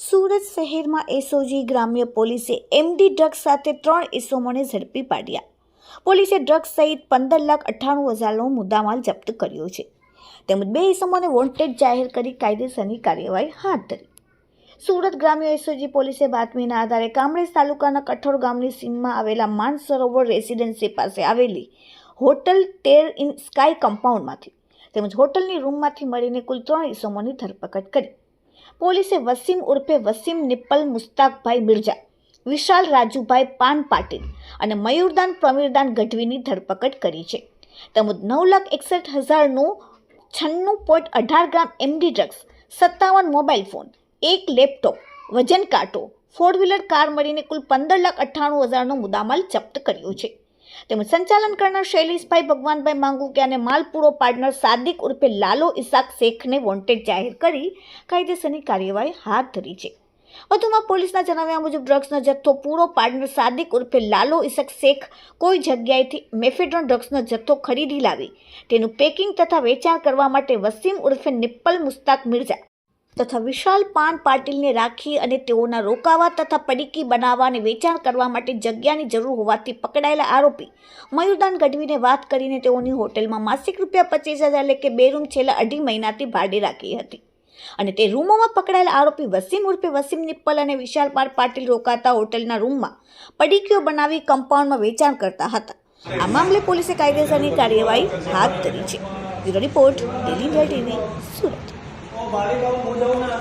સુરત શહેરમાં એસઓજી ગ્રામ્ય પોલીસે એમડી ડ્રગ્સ સાથે ત્રણ ઇસમોને ઝડપી પાડ્યા. પોલીસે ડ્રગ્સ સહિત પંદર લાખ અઠ્ઠાણું હજારનો મુદ્દામાલ જપ્ત કર્યો છે. તેમજ બે ઇસમોને વોન્ટેડ જાહેર કરી કાયદેસરની કાર્યવાહી હાથ ધરી. સુરત ગ્રામ્ય એસઓજી પોલીસે બાતમીના આધારે કામરેજ તાલુકાના કઠોર ગામની સીમમાં આવેલા માનસરોવર રેસિડેન્સી પાસે આવેલી હોટલ ટેર ઇન સ્કાય કમ્પાઉન્ડમાંથી તેમજ હોટલની રૂમમાંથી મળીને કુલ ત્રણ ઇસમોની ધરપકડ કરી. પોલીસે વસીમ ઉર્ફે વસીમ નિપ્પલ મુસ્તાકભાઈ મિર્જા વિશાલ રાજુભાઈ પાન પાટીલ અને મયુરદાન પ્રમીરદાન ગઢવીની ધરપકડ કરી છે. તેમજ નવ લાખ એકસઠ હજારનું છન્નું પોઈન્ટ અઢાર ગ્રામ એમડી ડ્રગ્સ, સત્તાવન મોબાઈલ ફોન, એક લેપટોપ, વજન કાંટો ફોર વ્હીલર કાર મળીને કુલ પંદર લાખ અઠ્ઠાણું હજારનો મુદ્દામાલ જપ્ત કર્યો છે. તેમજ સંચાલન કરનાર શૈલેષભાઈ ભગવાનભાઈ માંગુકિયા અને માલ પૂરો પાડનાર સાદિક ઉર્ફે લાલો ઇસાક શેખને વોન્ટેડ જાહેર કરી કાયદેસરની કાર્યવાહી હાથ ધરી છે. વધુમાં પોલીસના જણાવ્યા મુજબ ડ્રગ્સનો જથ્થો પૂરો પાડનાર સાદિક ઉર્ફે લાલો ઇસક શેખ કોઈ જગ્યાએથી મેફેડ્રોન ડ્રગ્સનો જથ્થો ખરીદી લાવી. તેનું પેકિંગ તથા વેચાણ કરવા માટે વસીમ ઉર્ફે નિપ્પલ મુસ્તાક મિર્ઝા તથા વિશાલ પાન પાટીલને રાખી અને તેઓના રોકાવા તથા પડીકી બનાવવા અને વેચાણ કરવા માટે જગ્યાની જરૂર હોવાથી પકડાયેલા આરોપી મયુરદાન ગઢવીને વાત કરીને તેઓની હોટેલમાં માસિક રૂપિયા પચીસ હજાર એટલે કે બે રૂમ છેલ્લા અઢી મહિનાથી ભાડે રાખી હતી. અને તે રૂમોમાં પકડાયેલા આરોપી વસીમ ઉર્ફે વસીમ નિપ્પલ અને વિશાલ પાન પાટીલ રોકાતા હોટેલના રૂમમાં પડીકીઓ બનાવી કમ્પાઉન્ડમાં વેચાણ કરતા હતા. આ મામલે પોલીસે કાયદેસરની કાર્યવાહી હાથ ધરી છે. Bureau report daily TV, Surat. ભાડે ભાવ હું જાઉં ના